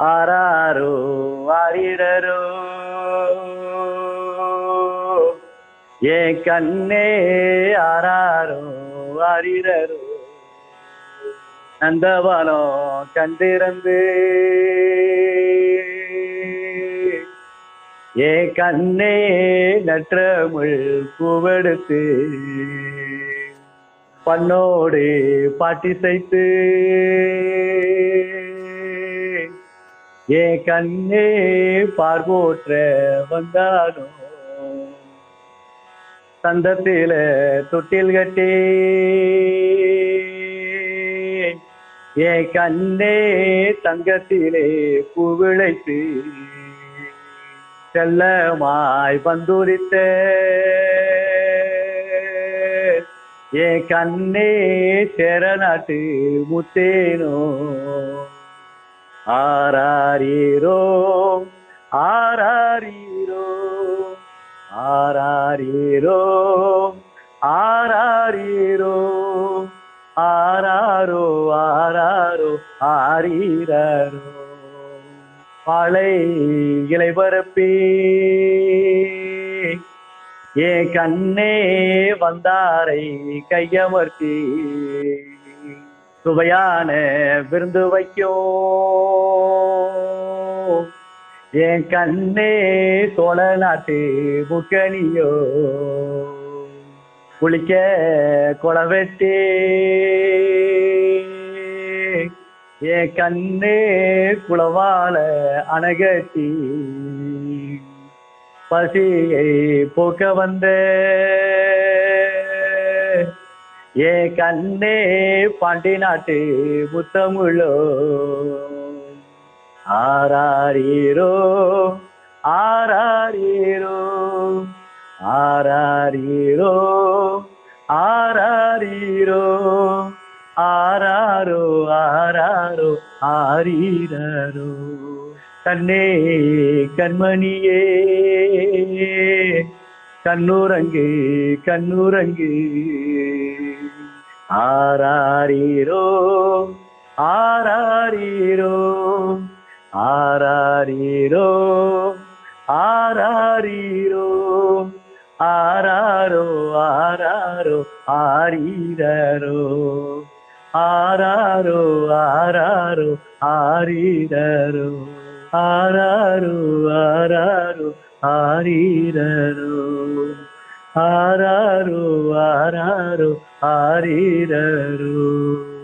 ஆராரோ ஆரிரரோ ஏ கண்ணே ஆராரோ ஆரிரரோ நந்தவனோ கண்டிருந்து ஏ கண்ணே நற்றமிழ் பூவெடுத்து. பண்ணோடு பாட்டி சைத்து ஏ கண்ணே பார்வோற்ற வந்தானோ? சந்தத்தில தொட்டில் கட்டி ஏ கண்ணே தங்கத்திலே பூவிழைத்து செல்லமாய் வந்துரித்த ஏ கண்ணே சேரநாட்டு முத்தேனோ? ஆராரீரோ ஆராரீரோ ஆராரீரோ ஆராரீரோ ஆராரோ ஆராரோ ஆரீரோ பழை இலை பரப்பே. ஏ கண்ணே வந்தாரை கையமர்த்தி. சுவையான விருந்து வைக்கும். என் கண்ணே சோழ நாட்டு முக்கணியோ குளிக்க குளவெட்டி என் கண்ணே குளவால அணகட்டி. பசியை போக்க வந்த ஏ கண்ணே பாண்டி நாட்டு முத்தமிழோ. ஆராரீரோ ஆராரீரோ ஆராரீரோ ஆராரீரோ ஆராரோ ஆராரோ ஆரீரோ கண்ணே கண்மணியே கண்ணுரங்கு கண்ணுரங்கு. ஆராரீரோ ஆராரீரோ ஆராரீரோ ஆராரீரோ ஆராரோ ஆராரோ ஆரீரோ ஆராரோ ஆராரோ ஆரீரோ ஆராரோ ஆராரோ ஆரீரோ ஆராரோ ஆராரோ ஆரீரோ